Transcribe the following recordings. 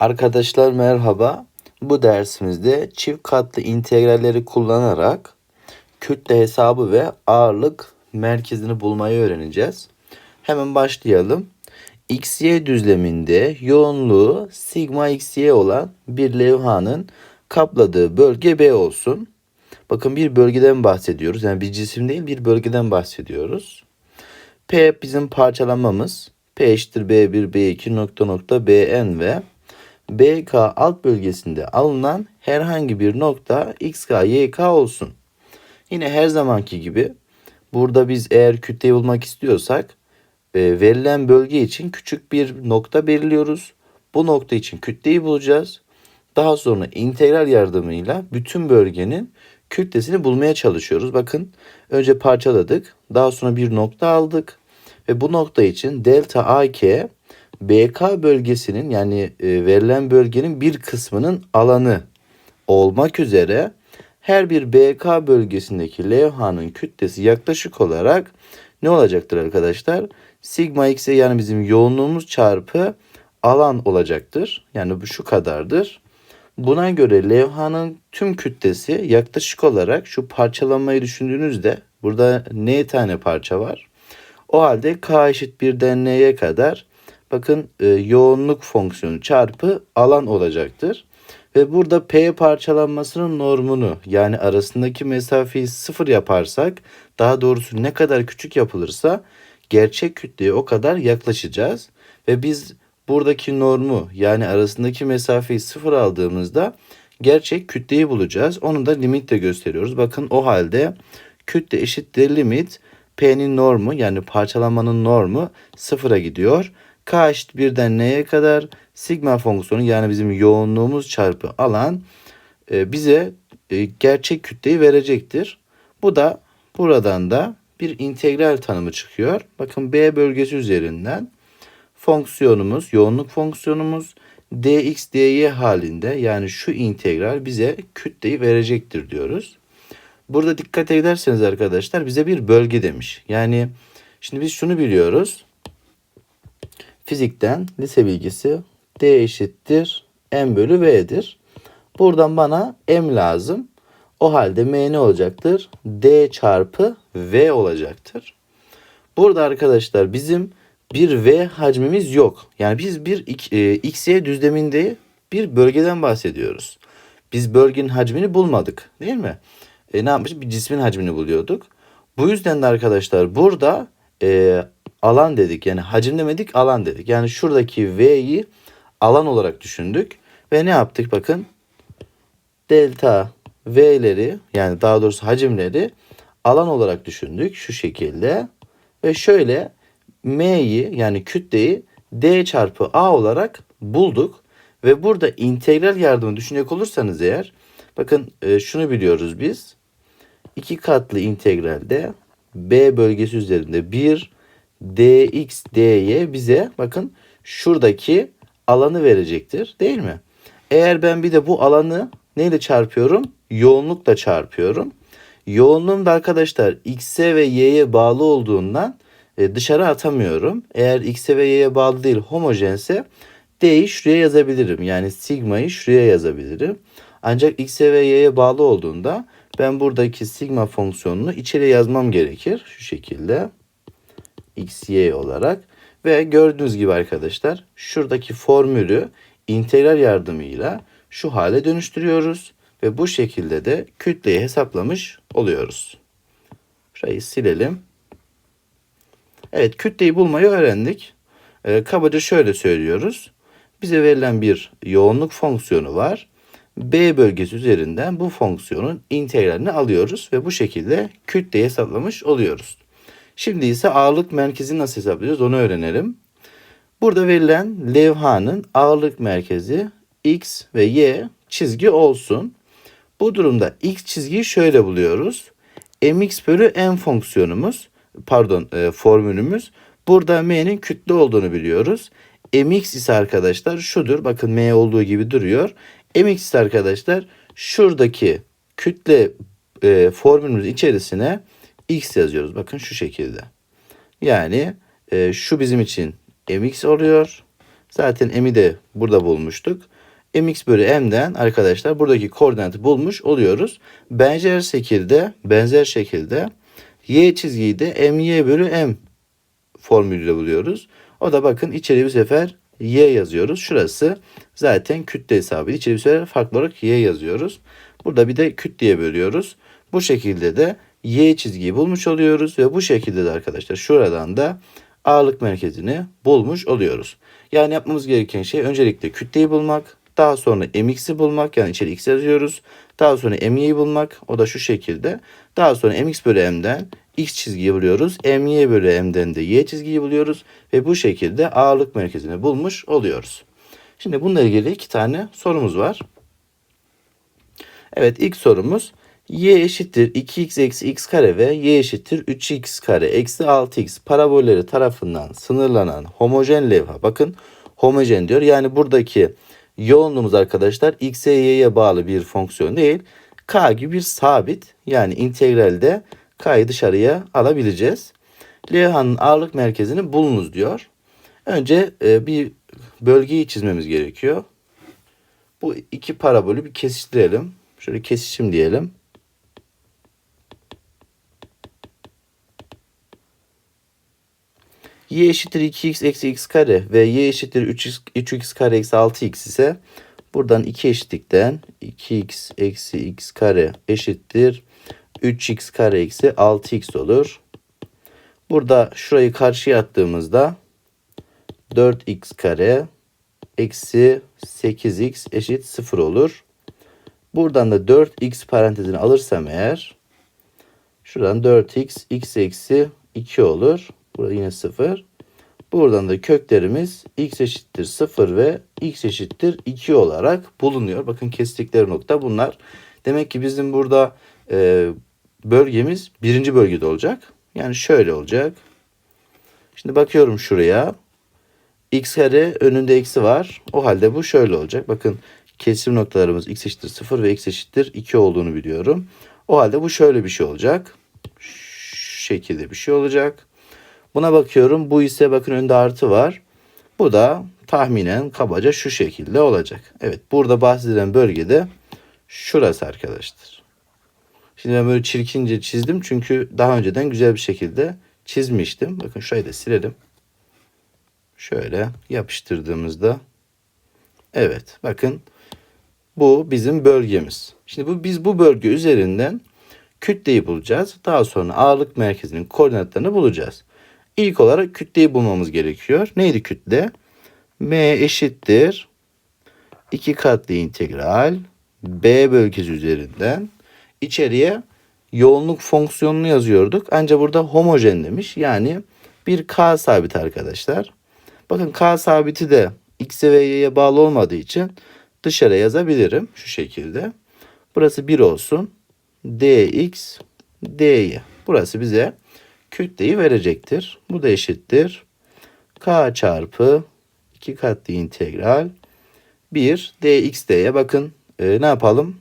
Arkadaşlar merhaba. Bu dersimizde çift katlı integralleri kullanarak kütle hesabı ve ağırlık merkezini bulmayı öğreneceğiz. Hemen başlayalım. XY düzleminde yoğunluğu sigma xy olan bir levhanın kapladığı bölge B olsun. Bakın bir bölgeden bahsediyoruz. Yani bir cisim değil bir bölgeden bahsediyoruz. P bizim parçalanmamız. P eşittir B1, B2 nokta nokta Bn ve BK alt bölgesinde alınan herhangi bir nokta XK, YK olsun. Yine her zamanki gibi burada biz eğer kütleyi bulmak istiyorsak e, verilen bölge için küçük bir nokta belirliyoruz. Bu nokta için kütleyi bulacağız. Daha sonra integral yardımıyla bütün bölgenin kütlesini bulmaya çalışıyoruz. Bakın önce parçaladık. Daha sonra bir nokta aldık. Ve bu nokta için delta AK BK bölgesinin yani e, verilen bölgenin bir kısmının alanı olmak üzere her bir BK bölgesindeki levhanın kütlesi yaklaşık olarak ne olacaktır arkadaşlar? Sigma x'e yani bizim yoğunluğumuz çarpı alan olacaktır. Yani bu şu kadardır. Buna göre levhanın tüm kütlesi yaklaşık olarak şu parçalanmayı düşündüğünüzde burada n tane parça var. O halde k eşit 1'den n'ye kadar bakın e, yoğunluk fonksiyonu çarpı alan olacaktır. Ve burada P parçalanmasının normunu yani arasındaki mesafeyi sıfır yaparsak daha doğrusu ne kadar küçük yapılırsa gerçek kütleye o kadar yaklaşacağız. Ve biz buradaki normu yani arasındaki mesafeyi sıfır aldığımızda gerçek kütleyi bulacağız. Onu da limitle gösteriyoruz. Bakın o halde kütle eşittir limit P'nin normu yani parçalanmanın normu sıfıra gidiyor. K eşit birden neye kadar sigma fonksiyonu yani bizim yoğunluğumuz çarpı alan e, bize e, gerçek kütleyi verecektir. Bu da buradan da bir integral tanımı çıkıyor. Bakın B bölgesi üzerinden fonksiyonumuz, yoğunluk fonksiyonumuz dx dy halinde yani şu integral bize kütleyi verecektir diyoruz. Burada dikkat ederseniz arkadaşlar bize bir bölge demiş. Yani şimdi biz şunu biliyoruz. Fizikten lise bilgisi D eşittir M bölü V'dir. Buradan bana M lazım. O halde M ne olacaktır? D çarpı V olacaktır. Burada arkadaşlar bizim bir V hacmimiz yok. Yani biz bir e, XY düzleminde bir bölgeden bahsediyoruz. Biz bölgenin hacmini bulmadık değil mi? E, ne yapmışız? Bir cismin hacmini buluyorduk. Bu yüzden de arkadaşlar burada e, alan dedik. Yani hacim demedik alan dedik. Yani şuradaki V'yi alan olarak düşündük. Ve ne yaptık bakın. Delta V'leri yani daha doğrusu hacimleri alan olarak düşündük şu şekilde. Ve şöyle M'yi yani kütleyi D çarpı A olarak bulduk. Ve burada integral yardımı düşünecek olursanız eğer bakın e, şunu biliyoruz biz. iki katlı integralde B bölgesi üzerinde 1 dx dy bize bakın şuradaki alanı verecektir değil mi? Eğer ben bir de bu alanı neyle çarpıyorum? Yoğunlukla çarpıyorum. Yoğunluğum da arkadaşlar x'e ve y'ye bağlı olduğundan e, dışarı atamıyorum. Eğer x'e ve y'ye bağlı değil homojense d'yi şuraya yazabilirim. Yani sigma'yı şuraya yazabilirim. Ancak x'e ve y'ye bağlı olduğunda ben buradaki sigma fonksiyonunu içeri yazmam gerekir. Şu şekilde x, y olarak. Ve gördüğünüz gibi arkadaşlar şuradaki formülü integral yardımıyla şu hale dönüştürüyoruz. Ve bu şekilde de kütleyi hesaplamış oluyoruz. Şurayı silelim. Evet kütleyi bulmayı öğrendik. E, kabaca şöyle söylüyoruz. Bize verilen bir yoğunluk fonksiyonu var. B bölgesi üzerinden bu fonksiyonun integralini alıyoruz ve bu şekilde kütleyi hesaplamış oluyoruz. Şimdi ise ağırlık merkezini nasıl hesaplıyoruz onu öğrenelim. Burada verilen levhanın ağırlık merkezi x ve y çizgi olsun. Bu durumda x çizgiyi şöyle buluyoruz. mx bölü m fonksiyonumuz pardon e, formülümüz. Burada m'nin kütle olduğunu biliyoruz. mx ise arkadaşlar şudur. Bakın m olduğu gibi duruyor. Mx ise arkadaşlar şuradaki kütle e, formülümüz içerisine x yazıyoruz. Bakın şu şekilde. Yani e, şu bizim için mx oluyor Zaten m'i de burada bulmuştuk. mx bölü m'den arkadaşlar buradaki koordinatı bulmuş oluyoruz. Benzer şekilde benzer şekilde y çizgiyi de my bölü m formülüyle buluyoruz. O da bakın içeri bir sefer y yazıyoruz. Şurası zaten kütle hesabı. İçeri bir sefer farklı olarak y yazıyoruz. Burada bir de kütleye bölüyoruz. Bu şekilde de y çizgiyi bulmuş oluyoruz ve bu şekilde de arkadaşlar şuradan da ağırlık merkezini bulmuş oluyoruz. Yani yapmamız gereken şey öncelikle kütleyi bulmak, daha sonra mx'i bulmak yani içeri x yazıyoruz. Daha sonra m'yi bulmak o da şu şekilde. Daha sonra mx bölü m'den x çizgiyi buluyoruz. my bölü m'den de y çizgiyi buluyoruz. Ve bu şekilde ağırlık merkezini bulmuş oluyoruz. Şimdi bununla ilgili iki tane sorumuz var. Evet ilk sorumuz y eşittir 2x eksi x kare ve y eşittir 3x kare eksi 6x parabolleri tarafından sınırlanan homojen levha. Bakın homojen diyor. Yani buradaki yoğunluğumuz arkadaşlar x'e y'ye bağlı bir fonksiyon değil. K gibi bir sabit yani integralde K'yı dışarıya alabileceğiz. Levhanın ağırlık merkezini bulunuz diyor. Önce e, bir bölgeyi çizmemiz gerekiyor. Bu iki parabolü bir kesiştirelim. Şöyle kesişim diyelim. y eşittir 2x eksi x kare ve y eşittir 3x, 3x kare eksi 6x ise buradan iki eşitlikten 2x eksi x kare eşittir 3x kare eksi 6x olur. Burada şurayı karşıya attığımızda 4x kare eksi 8x eşit 0 olur. Buradan da 4x parantezini alırsam eğer şuradan 4x x eksi 2 olur. Burada yine 0. Buradan da köklerimiz x eşittir 0 ve x eşittir 2 olarak bulunuyor. Bakın kestikleri nokta bunlar. Demek ki bizim burada e, bölgemiz birinci bölgede olacak. Yani şöyle olacak. Şimdi bakıyorum şuraya. x kare önünde eksi var. O halde bu şöyle olacak. Bakın kesim noktalarımız x eşittir 0 ve x eşittir 2 olduğunu biliyorum. O halde bu şöyle bir şey olacak. Şu şekilde bir şey olacak. Buna bakıyorum. Bu ise bakın önde artı var. Bu da tahminen kabaca şu şekilde olacak. Evet burada bahsedilen bölgede şurası arkadaşlar. Şimdi ben böyle çirkince çizdim çünkü daha önceden güzel bir şekilde çizmiştim. Bakın şurayı da silelim. Şöyle yapıştırdığımızda evet bakın bu bizim bölgemiz. Şimdi bu biz bu bölge üzerinden kütleyi bulacağız. Daha sonra ağırlık merkezinin koordinatlarını bulacağız. İlk olarak kütleyi bulmamız gerekiyor. Neydi kütle? M eşittir 2 katlı integral B bölgesi üzerinden içeriye yoğunluk fonksiyonunu yazıyorduk. Ancak burada homojen demiş. Yani bir K sabit arkadaşlar. Bakın K sabiti de X'e ve Y'ye bağlı olmadığı için dışarı yazabilirim. Şu şekilde. Burası 1 olsun. dx dy. Burası bize kütleyi verecektir. Bu da eşittir. K çarpı 2 katlı integral 1 dx dy. Bakın e, ne yapalım?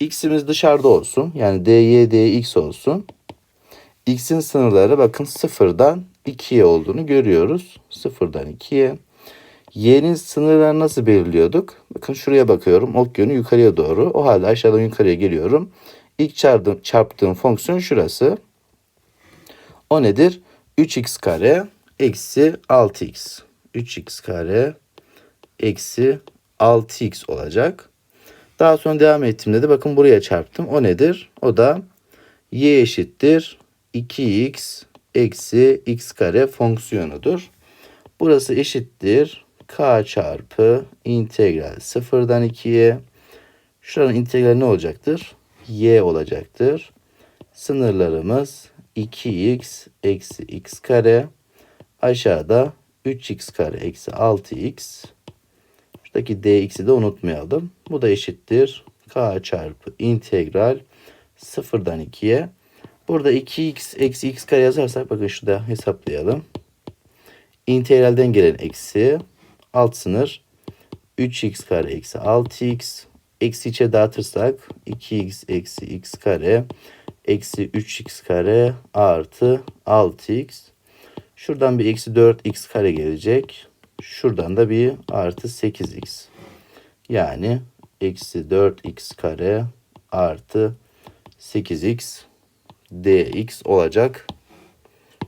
X'imiz dışarıda olsun. Yani dy dx olsun. x'in sınırları bakın sıfırdan 2'ye olduğunu görüyoruz. Sıfırdan 2'ye. Y'nin sınırlarını nasıl belirliyorduk? Bakın şuraya bakıyorum. Ok yönü yukarıya doğru. O halde aşağıdan yukarıya geliyorum. İlk çarptığım, çarptığım fonksiyon şurası. O nedir? 3x kare eksi 6x. 3x kare eksi 6x olacak. Daha sonra devam ettiğimde de bakın buraya çarptım. O nedir? O da y eşittir 2x eksi x kare fonksiyonudur. Burası eşittir k çarpı integral sıfırdan 2'ye. Şuranın integrali ne olacaktır? y olacaktır. Sınırlarımız 2x eksi x kare. Aşağıda 3x kare eksi 6x. Şuradaki dx'i de unutmayalım. Bu da eşittir. k çarpı integral sıfırdan 2'ye. Burada 2x eksi x kare yazarsak bakın şurada hesaplayalım. İntegralden gelen eksi alt sınır 3x kare eksi 6x eksi içe dağıtırsak 2x eksi x kare eksi 3x kare artı 6x. Şuradan bir eksi 4x kare gelecek. Şuradan da bir artı 8x. Yani eksi 4x kare artı 8x dx olacak.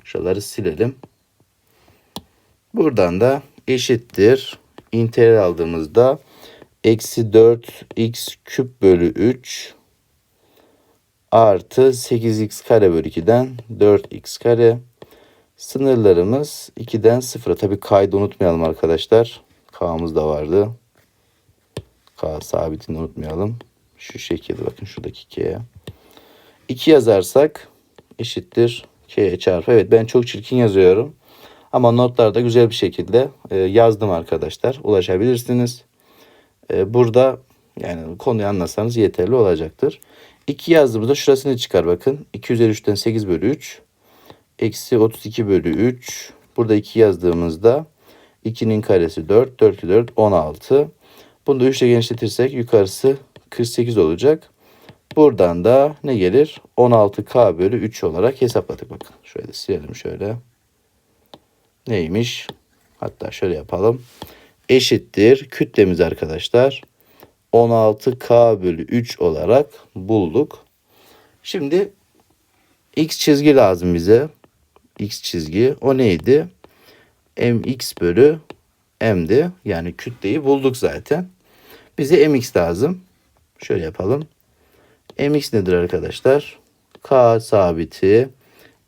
Şuraları silelim. Buradan da eşittir. İntegral aldığımızda eksi 4x küp bölü 3 artı 8x kare bölü 2'den 4x kare. Sınırlarımız 2'den 0'a. Tabi kaydı unutmayalım arkadaşlar. K'mız da vardı. K sabitini unutmayalım. Şu şekilde bakın şuradaki K'ye. 2 yazarsak eşittir K çarpı. Evet ben çok çirkin yazıyorum. Ama notlarda güzel bir şekilde e, yazdım arkadaşlar. Ulaşabilirsiniz. E, burada yani konuyu anlasanız yeterli olacaktır. 2 yazdığımızda şurasını çıkar bakın. 2 üzeri 3'ten 8 bölü 3. Eksi 32 bölü 3. Burada 2 yazdığımızda 2'nin karesi 4. 4 4 16. Bunu da 3 ile genişletirsek yukarısı 48 olacak. Buradan da ne gelir? 16K bölü 3 olarak hesapladık. Bakın şöyle silelim şöyle. Neymiş? Hatta şöyle yapalım. Eşittir kütlemiz arkadaşlar. 16K bölü 3 olarak bulduk. Şimdi X çizgi lazım bize. X çizgi. O neydi? mx bölü m'di. Yani kütleyi bulduk zaten. Bize mx lazım. Şöyle yapalım. mx nedir arkadaşlar? k sabiti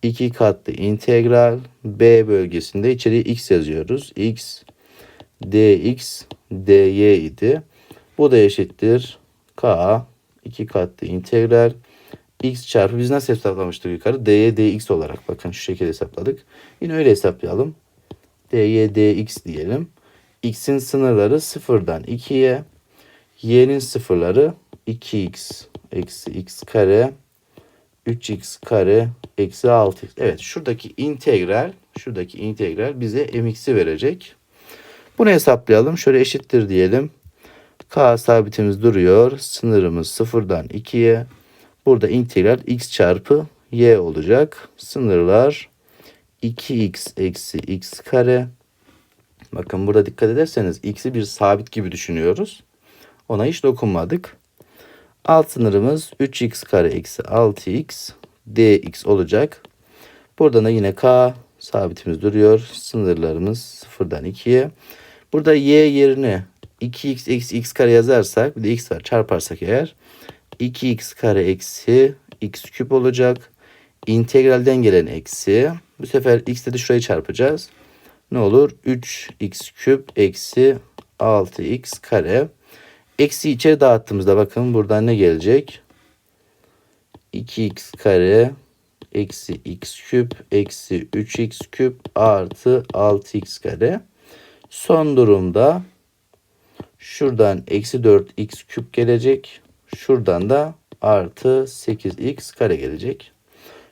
2 katlı integral b bölgesinde içeriye x yazıyoruz. x dx dy idi. Bu da eşittir k 2 katlı integral x çarpı biz nasıl hesaplamıştık yukarı? dy dx olarak bakın şu şekilde hesapladık. Yine öyle hesaplayalım. dy dx diyelim. x'in sınırları 0'dan 2'ye y'nin sıfırları 2x eksi x kare 3x kare eksi 6x. Evet şuradaki integral şuradaki integral bize mx'i verecek. Bunu hesaplayalım. Şöyle eşittir diyelim. K sabitimiz duruyor. Sınırımız sıfırdan 2'ye. Burada integral x çarpı y olacak. Sınırlar 2x eksi x kare. Bakın burada dikkat ederseniz x'i bir sabit gibi düşünüyoruz. Ona hiç dokunmadık. Alt sınırımız 3x kare eksi 6x dx olacak. Buradan da yine k sabitimiz duruyor. Sınırlarımız sıfırdan 2'ye. Burada y yerine 2x eksi x kare yazarsak bir de x var çarparsak eğer 2x kare eksi x küp olacak. İntegralden gelen eksi. Bu sefer x'te de şurayı çarpacağız. Ne olur? 3x küp eksi 6x kare. Eksi içeri dağıttığımızda bakın buradan ne gelecek? 2x kare eksi x küp eksi 3x küp artı 6x kare. Son durumda şuradan eksi 4x küp gelecek. Şuradan da artı 8x kare gelecek.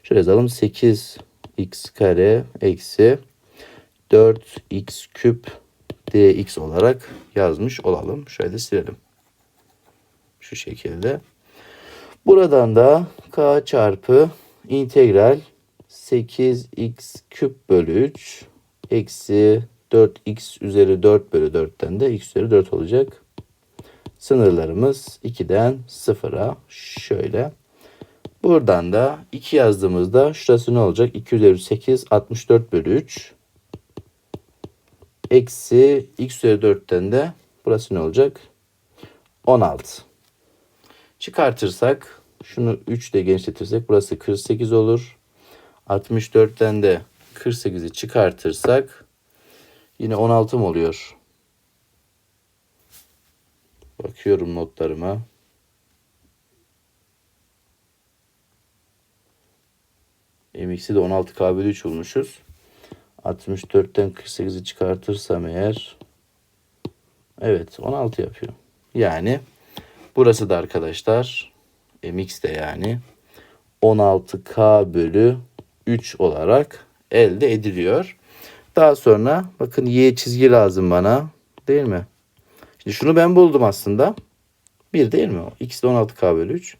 Şöyle yazalım 8x kare eksi 4x küp dx olarak yazmış olalım. Şöyle silelim. Şu şekilde. Buradan da k çarpı integral 8x küp bölü 3 eksi 4x üzeri 4 bölü 4'ten de x üzeri 4 olacak. Sınırlarımız 2'den 0'a şöyle. Buradan da 2 yazdığımızda şurası ne olacak? 2 üzeri 8 64 bölü 3 eksi x üzeri 4'ten de burası ne olacak? 16. Çıkartırsak şunu 3 ile genişletirsek burası 48 olur. 64'ten de 48'i çıkartırsak yine 16 mı oluyor? Bakıyorum notlarıma. MX'i de 16K bölü 3 bulmuşuz. 64'ten 48'i çıkartırsam eğer evet 16 yapıyor. Yani burası da arkadaşlar MX de yani 16K bölü 3 olarak elde ediliyor. Daha sonra bakın Y çizgi lazım bana. Değil mi? Şimdi şunu ben buldum aslında. 1 değil mi o? X de 16K bölü 3.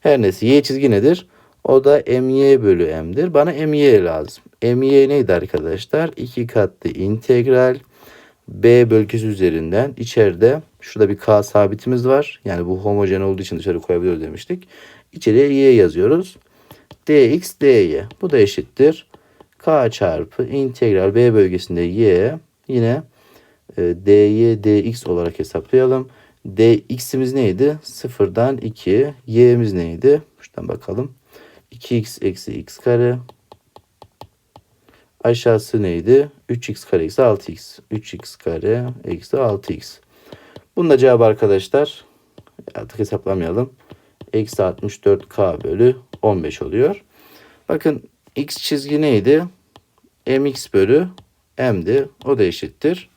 Her neyse Y çizgi nedir? O da my bölü m'dir. Bana my lazım. my neydi arkadaşlar? 2 katlı integral B bölgesi üzerinden içeride şurada bir K sabitimiz var. Yani bu homojen olduğu için dışarı koyabiliyoruz demiştik. İçeriye Y yazıyoruz. dx dy. Bu da eşittir. K çarpı integral B bölgesinde Y yine dy dx olarak hesaplayalım. dx'imiz neydi? Sıfırdan 2. Y'miz neydi? Şuradan bakalım. 2x eksi x kare Aşağısı neydi? 3x kare eksi 6x. 3x kare eksi 6x. Bunun da cevabı arkadaşlar artık hesaplamayalım. Eksi 64k bölü 15 oluyor. Bakın x çizgi neydi? mx bölü m'di. O da eşittir.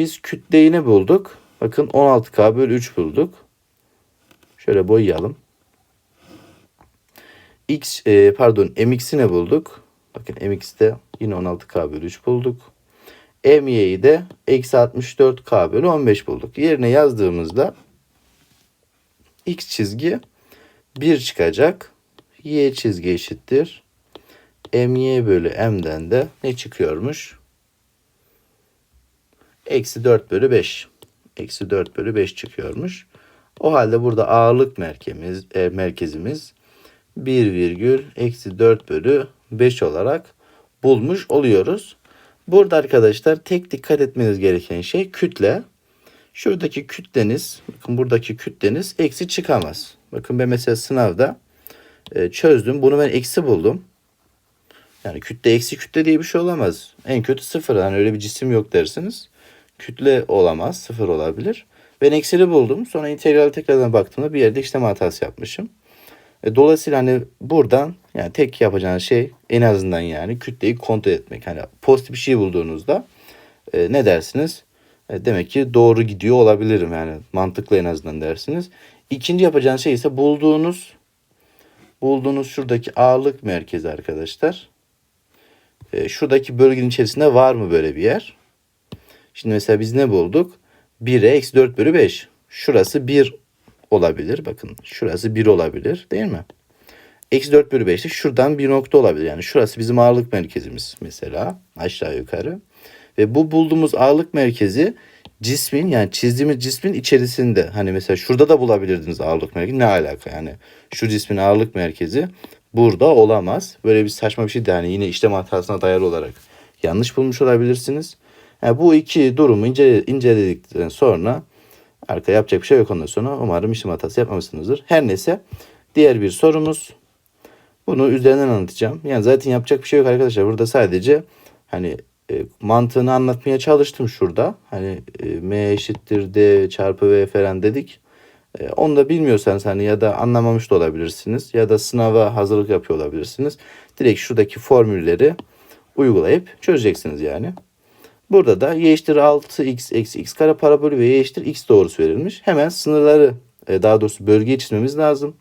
Biz kütleyi bulduk? Bakın 16k bölü 3 bulduk. Şöyle boyayalım. x e, pardon mx'i ne bulduk? Bakın mx'te yine 16k bölü 3 bulduk. my'yi de eksi 64k bölü 15 bulduk. Yerine yazdığımızda x çizgi 1 çıkacak. y çizgi eşittir. my bölü m'den de ne çıkıyormuş? Eksi 4 bölü 5. Eksi 4 bölü 5 çıkıyormuş. O halde burada ağırlık merkezimiz, e, merkezimiz 1 virgül eksi 4 bölü 5 olarak bulmuş oluyoruz. Burada arkadaşlar tek dikkat etmeniz gereken şey kütle. Şuradaki kütleniz, bakın buradaki kütleniz eksi çıkamaz. Bakın ben mesela sınavda e, çözdüm. Bunu ben eksi buldum. Yani kütle eksi kütle diye bir şey olamaz. En kötü sıfır. Yani öyle bir cisim yok dersiniz. Kütle olamaz. Sıfır olabilir. Ben eksili buldum. Sonra integral tekrardan baktığımda bir yerde işlem hatası yapmışım. E, dolayısıyla hani buradan yani tek yapacağınız şey en azından yani kütleyi kontrol etmek. Hani pozitif bir şey bulduğunuzda e, ne dersiniz? E, demek ki doğru gidiyor olabilirim yani mantıklı en azından dersiniz. İkinci yapacağınız şey ise bulduğunuz bulduğunuz şuradaki ağırlık merkezi arkadaşlar. E, şuradaki bölgenin içerisinde var mı böyle bir yer? Şimdi mesela biz ne bulduk? 1'e eksi 4 bölü 5. Şurası 1 olabilir. Bakın şurası 1 olabilir değil mi? Eksi 4 bölü 5'te şuradan bir nokta olabilir. Yani şurası bizim ağırlık merkezimiz mesela aşağı yukarı. Ve bu bulduğumuz ağırlık merkezi cismin yani çizdiğimiz cismin içerisinde. Hani mesela şurada da bulabilirdiniz ağırlık merkezi. Ne alaka yani? Şu cismin ağırlık merkezi burada olamaz. Böyle bir saçma bir şey de yani yine işlem hatasına dayalı olarak yanlış bulmuş olabilirsiniz. Yani bu iki durumu ince, inceledikten sonra arka yapacak bir şey yok ondan sonra umarım işlem hatası yapmamışsınızdır. Her neyse diğer bir sorumuz. Bunu üzerinden anlatacağım. Yani zaten yapacak bir şey yok arkadaşlar. Burada sadece hani e, mantığını anlatmaya çalıştım şurada. Hani e, m eşittir d çarpı v falan dedik. E, onu da bilmiyorsanız hani ya da anlamamış da olabilirsiniz. Ya da sınava hazırlık yapıyor olabilirsiniz. Direkt şuradaki formülleri uygulayıp çözeceksiniz yani. Burada da y eşittir 6x eksi x kare parabolü ve y eşittir x doğrusu verilmiş. Hemen sınırları e, daha doğrusu bölgeyi çizmemiz lazım.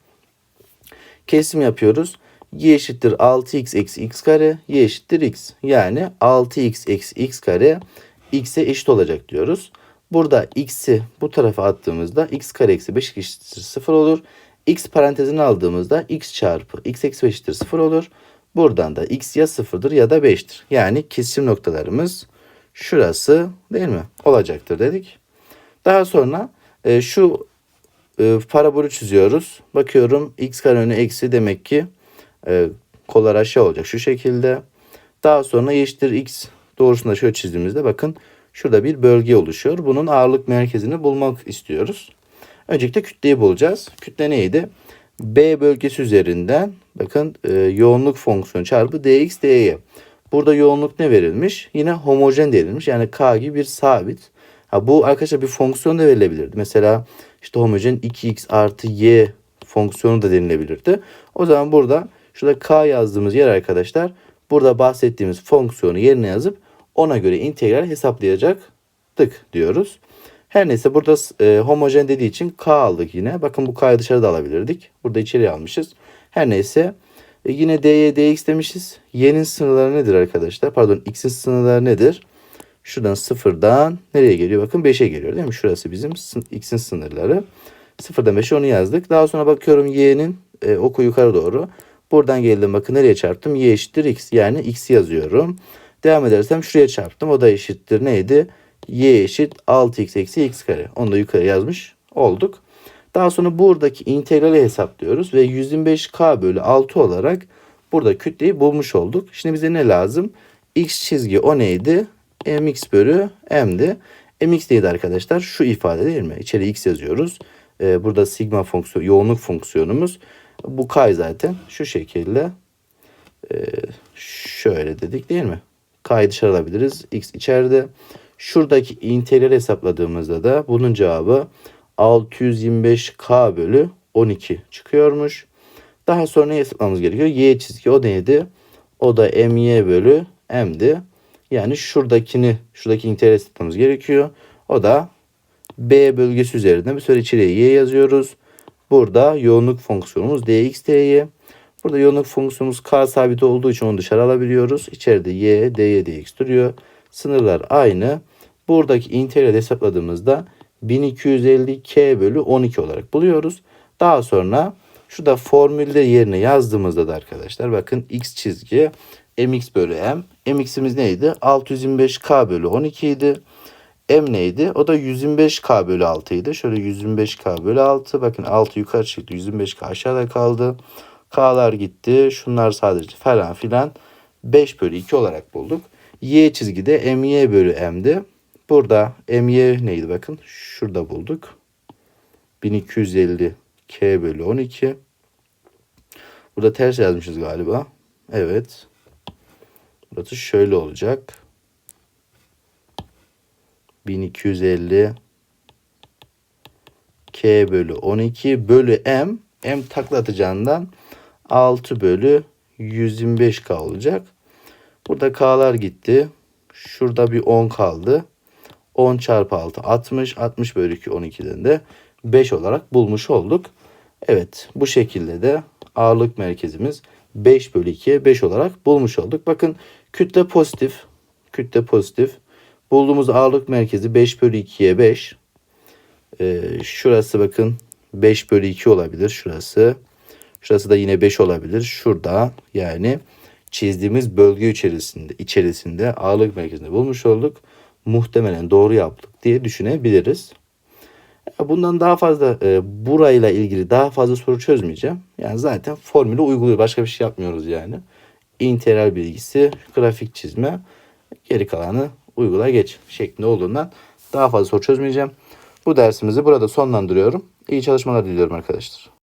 Kesim yapıyoruz y eşittir 6x eksi x kare y eşittir x. Yani 6x eksi x kare x'e eşit olacak diyoruz. Burada x'i bu tarafa attığımızda x kare eksi 5 eşittir 0 olur. x parantezini aldığımızda x çarpı x eksi 5 eşittir 0 olur. Buradan da x ya 0'dır ya da 5'tir. Yani kesim noktalarımız şurası değil mi? Olacaktır dedik. Daha sonra e, şu e, parabolü çiziyoruz. Bakıyorum x kare önü eksi demek ki e, kollar aşağı olacak şu şekilde. Daha sonra eşittir x doğrusunda şöyle çizdiğimizde bakın şurada bir bölge oluşuyor. Bunun ağırlık merkezini bulmak istiyoruz. Öncelikle kütleyi bulacağız. Kütle neydi? B bölgesi üzerinden bakın e, yoğunluk fonksiyonu çarpı dx dy. Burada yoğunluk ne verilmiş? Yine homojen verilmiş. Yani k gibi bir sabit. Ha, bu arkadaşlar bir fonksiyon da verilebilirdi. Mesela işte homojen 2x artı y fonksiyonu da denilebilirdi. O zaman burada Şurada k yazdığımız yer arkadaşlar burada bahsettiğimiz fonksiyonu yerine yazıp ona göre integral hesaplayacaktık diyoruz. Her neyse burada e, homojen dediği için k aldık yine. Bakın bu k'yı dışarıda alabilirdik. Burada içeri almışız. Her neyse e, yine dy dx demişiz. Y'nin sınırları nedir arkadaşlar? Pardon x'in sınırları nedir? Şuradan sıfırdan nereye geliyor? Bakın 5'e geliyor değil mi? Şurası bizim x'in sınırları. Sıfırdan 5'e onu yazdık. Daha sonra bakıyorum y'nin e, oku yukarı doğru. Buradan geldim bakın nereye çarptım? Y eşittir x. Yani x yazıyorum. Devam edersem şuraya çarptım. O da eşittir neydi? y eşit 6x eksi x kare. Onu da yukarı yazmış olduk. Daha sonra buradaki integrali hesaplıyoruz ve 125k bölü 6 olarak burada kütleyi bulmuş olduk. Şimdi bize ne lazım? x çizgi o neydi? mx bölü m'di. mx neydi arkadaşlar? Şu ifade değil mi? İçeri x yazıyoruz. Ee, burada sigma fonksiyon, yoğunluk fonksiyonumuz. Bu k zaten şu şekilde. Ee, şöyle dedik değil mi? K'yı dışarı alabiliriz. X içeride. Şuradaki integral hesapladığımızda da bunun cevabı 625K bölü 12 çıkıyormuş. Daha sonra hesaplamamız gerekiyor. Y çizgi o neydi? O da my bölü m'di. Yani şuradakini, şuradaki integral hesaplamamız gerekiyor. O da B bölgesi üzerinde bir süre içeriye y yazıyoruz. Burada yoğunluk fonksiyonumuz dx dy. Burada yoğunluk fonksiyonumuz k sabit olduğu için onu dışarı alabiliyoruz. İçeride y, dy, dx duruyor. Sınırlar aynı. Buradaki integral hesapladığımızda 1250k bölü 12 olarak buluyoruz. Daha sonra şurada formülde yerine yazdığımızda da arkadaşlar bakın x çizgi mx bölü m. mx'imiz neydi? 625k bölü 12 idi. M neydi? O da 125K bölü 6 idi. Şöyle 125K bölü 6. Bakın 6 yukarı çıktı. 125K aşağıda kaldı. K'lar gitti. Şunlar sadece falan filan. 5 bölü 2 olarak bulduk. Y çizgide MY bölü M'di. Burada MY neydi bakın. Şurada bulduk. 1250 K bölü 12. Burada ters yazmışız galiba. Evet. Burası şöyle olacak. 1250 K bölü 12 bölü M. M takla atacağından 6 bölü 125K olacak. Burada K'lar gitti. Şurada bir 10 kaldı. 10 çarpı 6 60. 60 bölü 2 12'den de 5 olarak bulmuş olduk. Evet bu şekilde de ağırlık merkezimiz 5 bölü 2'ye 5 olarak bulmuş olduk. Bakın kütle pozitif. Kütle pozitif. Bulduğumuz ağırlık merkezi 5 bölü 2'ye 5. Ee, şurası bakın 5 bölü 2 olabilir. Şurası. Şurası da yine 5 olabilir. Şurada yani çizdiğimiz bölge içerisinde içerisinde ağırlık merkezini bulmuş olduk. Muhtemelen doğru yaptık diye düşünebiliriz. Bundan daha fazla e, burayla ilgili daha fazla soru çözmeyeceğim. Yani zaten formülü uyguluyor. Başka bir şey yapmıyoruz yani. İntegral bilgisi, grafik çizme, geri kalanı uygula geç şeklinde olduğundan daha fazla soru çözmeyeceğim. Bu dersimizi burada sonlandırıyorum. İyi çalışmalar diliyorum arkadaşlar.